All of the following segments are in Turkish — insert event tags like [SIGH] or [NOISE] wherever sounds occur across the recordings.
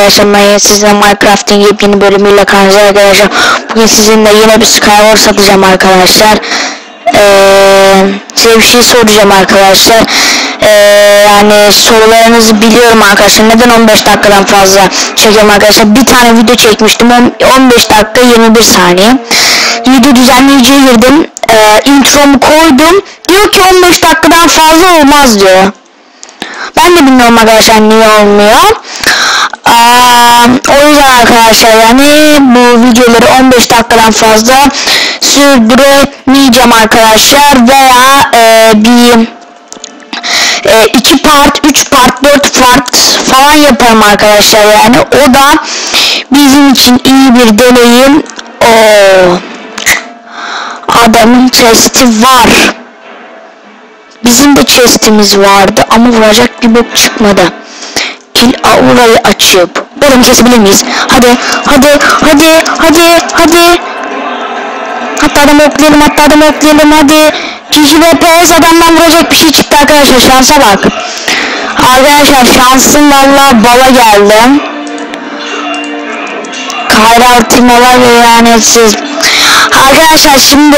Arkadaşlar ben sizinle Minecraft'ın yepyeni bölümüyle karşınızda arkadaşlar. Bugün sizinle yine bir Skyward satacağım arkadaşlar. Ee, size bir şey soracağım arkadaşlar. Ee, yani sorularınızı biliyorum arkadaşlar. Neden 15 dakikadan fazla çekiyorum arkadaşlar? Bir tane video çekmiştim. On- 15 dakika 21 saniye. Video düzenleyiciye girdim. Ee, intromu koydum. Diyor ki 15 dakikadan fazla olmaz diyor. Ben de bilmiyorum arkadaşlar niye olmuyor. O yüzden arkadaşlar yani bu videoları 15 dakikadan fazla sürdüremeyeceğim arkadaşlar veya e, bir e, iki part, üç part, dört part falan yaparım arkadaşlar yani o da bizim için iyi bir deneyim. O adamın chest'i var. Bizim de chest'imiz vardı ama vuracak bok çıkmadı. Kil aurayı açıp oğlum kesebilir miyiz? Hadi hadi hadi hadi hadi. Hatta adamı oklayalım hatta adamı oklayalım hadi. Kiki ve PS adamdan vuracak bir şey çıktı arkadaşlar şansa bak. Arkadaşlar şansım valla bala geldi. Kayra ultimalar ve lanetsiz. Arkadaşlar şimdi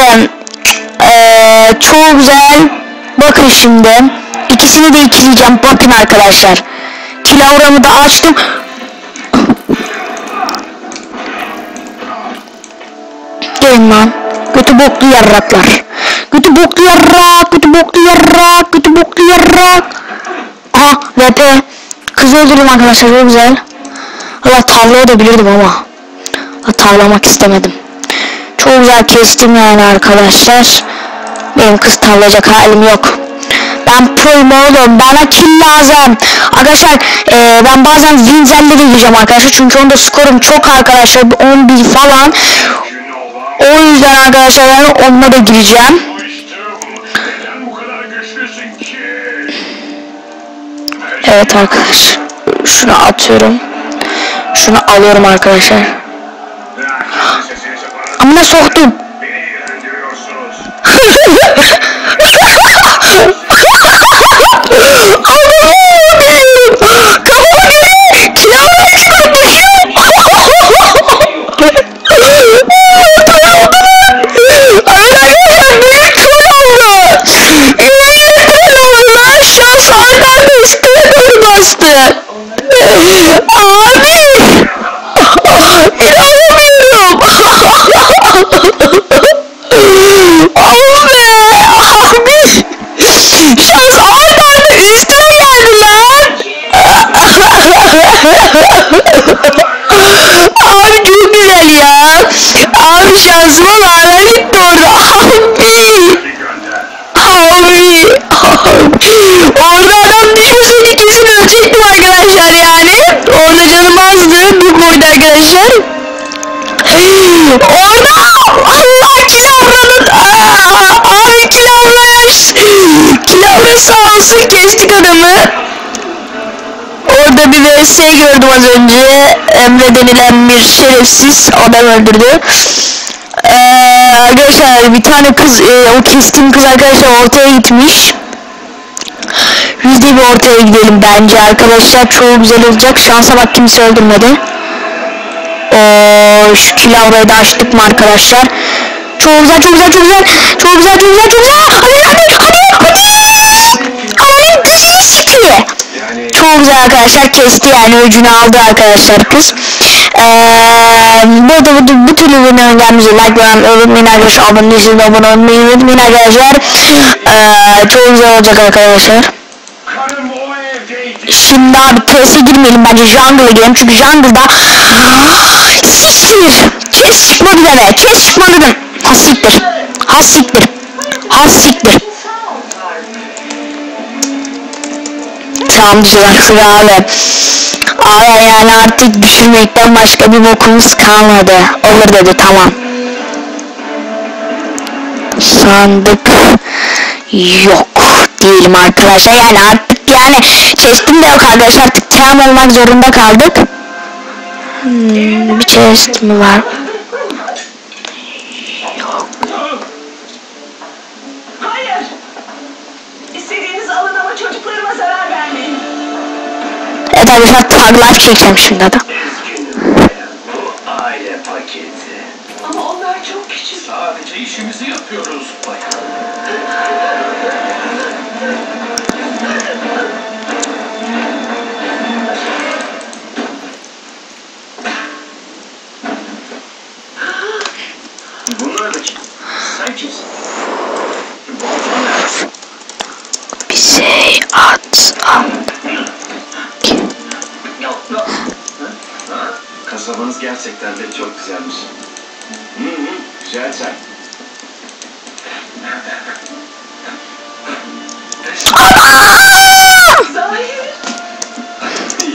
eee çok güzel. Bakın şimdi. ikisini de ikileyeceğim. Bakın arkadaşlar. Kilavramı da açtım. Gelin lan. Kötü boklu yarraklar. Kötü boklu yarrak. Kötü boklu yarrak. Kötü boklu yarrak. Aha VP. Kızı öldürdüm arkadaşlar. Çok güzel. Allah tavlaya da bilirdim ama. Tavlamak istemedim. Çok güzel kestim yani arkadaşlar. Benim kız tavlayacak halim yok. Ben proyum oğlum. Bana kill lazım. Arkadaşlar eee, ben bazen Zinzel'de de gireceğim arkadaşlar. Çünkü onda skorum çok arkadaşlar. bir 11 falan. O yüzden arkadaşlar ben onunla da gireceğim. Evet arkadaşlar. Şunu atıyorum. Şunu alıyorum arkadaşlar. Amına soktum. [LAUGHS] beni ilgilendiriyorsunuz. Kafama göre kilavra çıkartmışım. Arkadaşlar büyük kör oldu. İleri kör oldu lan. Şans hala da üstüne doğru bastı. Abi. İnanamıyorum. Abi. Abi. Şans oradan da üstüme geldi lan. Abi çok güzel ya. Abi şansıma lanet gitti orada. Abi. Abi. Abi. Orada adam düşmeseydi kesin ölecektim arkadaşlar yani. Orada canım azdı. Bir koydu arkadaşlar. Orada Allah kilavranın abi kilavraş kilavra sağ olsun kestik adamı orada bir vs gördüm az önce Emre denilen bir şerefsiz adam öldürdü arkadaşlar bir tane kız e, o kestiğim kız arkadaşlar ortaya gitmiş biz de bir ortaya gidelim bence arkadaşlar çok güzel olacak şansa bak kimse öldürmedi Oo, şu kilavrayı da açtık mı arkadaşlar? Çok güzel, çok güzel, çok güzel. Çok güzel, çok güzel, çok güzel. Hadi, hadi, hadi, hadi. Ananın gözünü sikiyor. Çok güzel arkadaşlar kesti yani öcünü aldı arkadaşlar kız. Ee, bu bu, türlü videoların gelmesi like ve unutmayın arkadaşlar abone değilseniz abone olmayı unutmayın arkadaşlar. Ee, çok güzel olacak arkadaşlar. Şimdi abi TS'e girmeyelim bence jungle'a girelim çünkü jungle'da siktir kes çıkmadı deme kes çıkmadı deme ha siktir. Ha siktir. Ha siktir. Tamam güzel. Sıra Abi yani artık düşürmekten başka bir bokumuz kalmadı. Olur dedi tamam. Sandık yok değilim arkadaşlar. Yani artık yani chest'im de yok arkadaşlar. Artık tam olmak zorunda kaldık. Hmm, bir chest mi var arkadaşlar tag life çekeceğim şimdi adam. Bu aile paketi. Ama onlar çok küçük. Sadece işimizi yapıyoruz bayan. Kasabanız gerçekten de çok güzelmiş. Hı hı, güzel çay.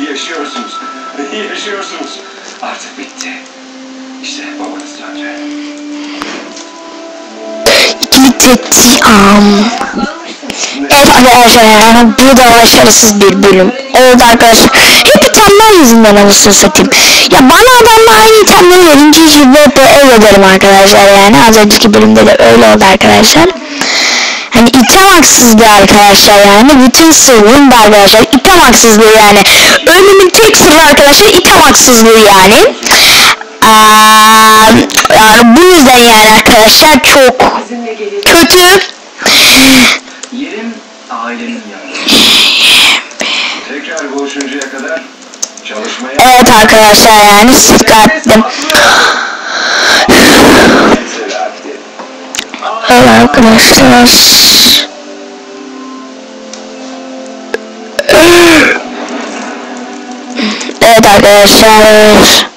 Yaşıyorsunuz. Yaşıyorsunuz. Artık bitti. İşte babanız döndü. Gideceğim. Evet arkadaşlar yani bu da başarısız bir bölüm oldu arkadaşlar. İtemler yüzünden anasını satayım. Ya bana adamlar aynı itemleri verince hiç VPE ederim arkadaşlar yani. Az önceki bölümde de öyle oldu arkadaşlar. Hani item haksızlığı arkadaşlar yani. Bütün sırrım da arkadaşlar item haksızlığı yani. Ölümün tek sırrı arkadaşlar item haksızlığı yani. Aa, yani bu yüzden yani arkadaşlar çok kötü. Yerim ailemin yanında. Tekrar buluşuncaya kadar. Evet arkadaşlar yani sıkıntım. Evet arkadaşlar. Evet arkadaşlar.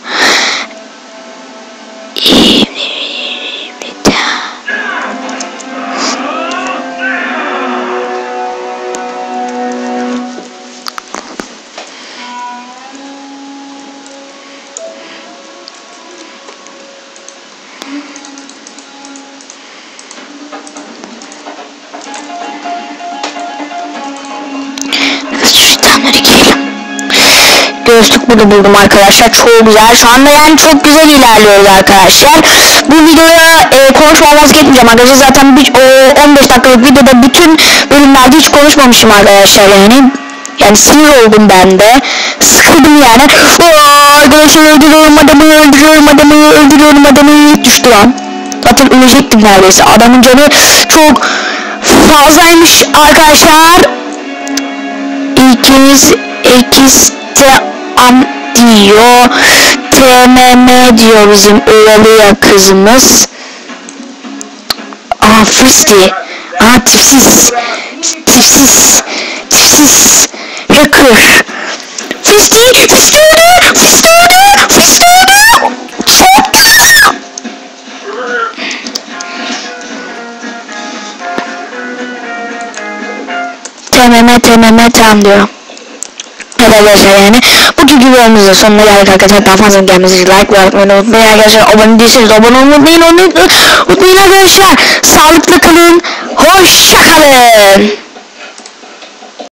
Gözlük burada buldum arkadaşlar. Çok güzel. Şu anda yani çok güzel ilerliyoruz arkadaşlar. Bu videoya e, konuşmam vazgeçmeyeceğim arkadaşlar. Zaten bir, o 15 dakikalık videoda bütün bölümlerde hiç konuşmamışım arkadaşlar yani. Yani sinir oldum ben de. Sıkıldım yani. Aa, arkadaşlar öldürüyorum adamı, öldürüyorum adamı, öldürüyorum adamı. Düştü lan. Zaten ölecektim neredeyse. Adamın canı çok fazlaymış arkadaşlar. İkimiz ikisi am diyor. TMM diyor bizim oğluya kızımız. Aa fısti. Aa tipsiz. Tipsiz. Tipsiz. Hacker. Fısti. Fısti öldü. Fısti öldü. Fısti öldü. Çok güzel. TMM TMM tam diyor. Evet arkadaşlar yani bugünkü videomuzun sonuna geldik arkadaşlar. Daha fazla gelmesi için like ve atmayı unutmayın arkadaşlar. Abone değilseniz abone olmayı unutmayın. Unutmayın arkadaşlar. Sağlıklı kalın. Hoşça kalın